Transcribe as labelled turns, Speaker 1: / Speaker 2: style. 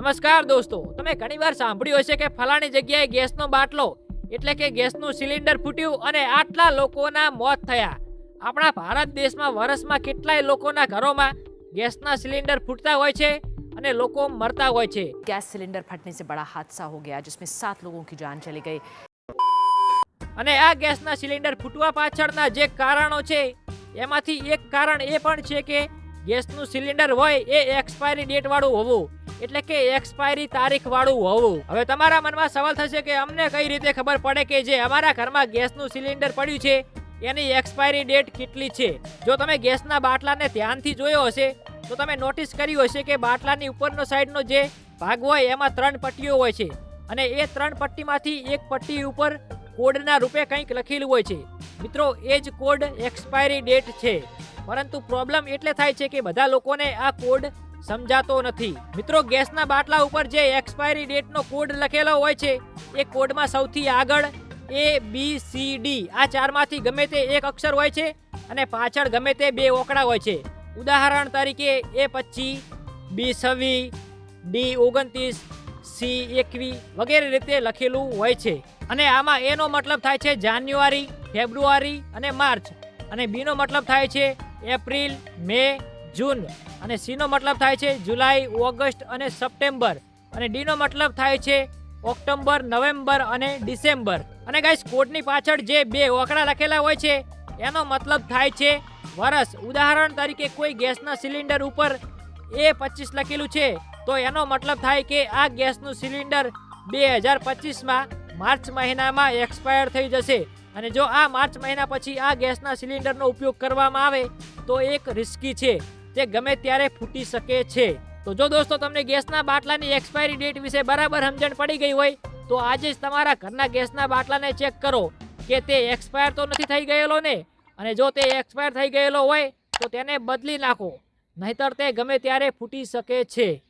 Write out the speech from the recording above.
Speaker 1: નમસ્કાર દોસ્તો તમે ઘણીવાર સાંભળ્યું હશે કે ફલાણી જગ્યાએ ગેસનો બાટલો એટલે કે ગેસનું સિલિન્ડર ફૂટ્યું અને આટલા લોકોના મોત થયા. આપણા ભારત દેશમાં વર્ષમાં કેટલાય લોકોના ઘરોમાં ગેસના સિલિન્ડર ફૂટતા હોય છે અને લોકો મરતા હોય છે.
Speaker 2: ગેસ સિલિન્ડર ફટને સે બડા હાદસા હો ગયા જિસમે સાત લોકો કી જાન ચલી ગઈ.
Speaker 1: અને આ ગેસના સિલિન્ડર ફૂટવા પાછળના જે કારણો છે એમાંથી એક કારણ એ પણ છે કે ગેસનું સિલિન્ડર હોય એ એક્સપાયરી ડેટ વાળું હોવું. એટલે કે એક્સપાયરી તારીખ વાળું હોવું. હવે તમારા મનમાં સવાલ થશે કે અમને કઈ રીતે ખબર પડે કે જે અમારા ઘરમાં ગેસનું સિલિન્ડર પડ્યું છે, એની એક્સપાયરી ડેટ કેટલી છે? જો તમે ગેસના બાટલાને ધ્યાનથી જોયો હશે, તો તમે નોટિસ કર્યું હશે કે બાટલાની ઉપરનો સાઈડનો જે ભાગ હોય, એમાં ત્રણ પટ્ટીઓ હોય છે. અને એ ત્રણ પટ્ટીમાંથી એક પટ્ટી ઉપર કોડના રૂપે કંઈક લખેલું હોય છે. મિત્રો, એ જ કોડ એક્સપાયરી ડેટ છે. પરંતુ પ્રોબ્લેમ એટલે થાય છે કે બધા લોકોને આ કોડ સમજાતો નથી. મિત્રો, ગેસના બાટલા ઉપર જે એક્સપાયરી ડેટનો કોડ લખેલો હોય છે, એ કોડમાં સૌથી આગળ એ બી સી ડી આ ચારમાંથી ગમે તે એક અક્ષર હોય છે અને પાછળ ગમે તે બે ઓકડા હોય છે. ઉદાહરણ તરીકે એ પચીસ બી છવ્વીસ ડી ઓગણત્રીસ સી એકવી વગેરે રીતે લખેલું હોય છે. અને આમાં એનો મતલબ થાય છે જાન્યુઆરી, ફેબ્રુઆરી અને માર્ચ. અને બીનો મતલબ થાય છે એપ્રિલ, મે જૂન. અને સીનો મતલબ થાય છે જુલાઈ, ઓગસ્ટ અને સપ્ટેમ્બર. અને ડીનો મતલબ થાય છે ઓક્ટોબર નવેમ્બર અને ડિસેમ્બર. અને ગાઈસ, કોડની પાછળ જે બે ઓકડા લખેલા હોય છે, એનો મતલબ થાય છે વરસ. ઉદાહરણ તરીકે કોઈ ગેસના સિલિન્ડર ઉપર એ પચીસ લખેલું છે, તો એનો મતલબ થાય કે આ ગેસનું સિલિન્ડર બે હજાર પચીસમાં માર્ચ મહિનામાં એક્સપાયર થઈ જશે. અને જો આ માર્ચ મહિના પછી આ ગેસના સિલિન્ડરનો ઉપયોગ કરવામાં આવે, તો એક રિસ્કી છે. તે ગમે ત્યારે ફૂટી શકે છે. તો જો દોસ્તો તમને ગેસના બાટલાની એક્સપાયરી ડેટ વિશે બરાબર સમજણ પડી ગઈ હોય, તો આજે જ તમારા ઘરના ગેસના બાટલાને ચેક કરો કે તે એક્સપાયર તો નથી થઈ ગયેલો ને? અને જો તે એક્સપાયર થઈ ગયેલો હોય, તો તેને બદલી નાખો. નહીતર તે ગમે ત્યારે ફૂટી શકે છે.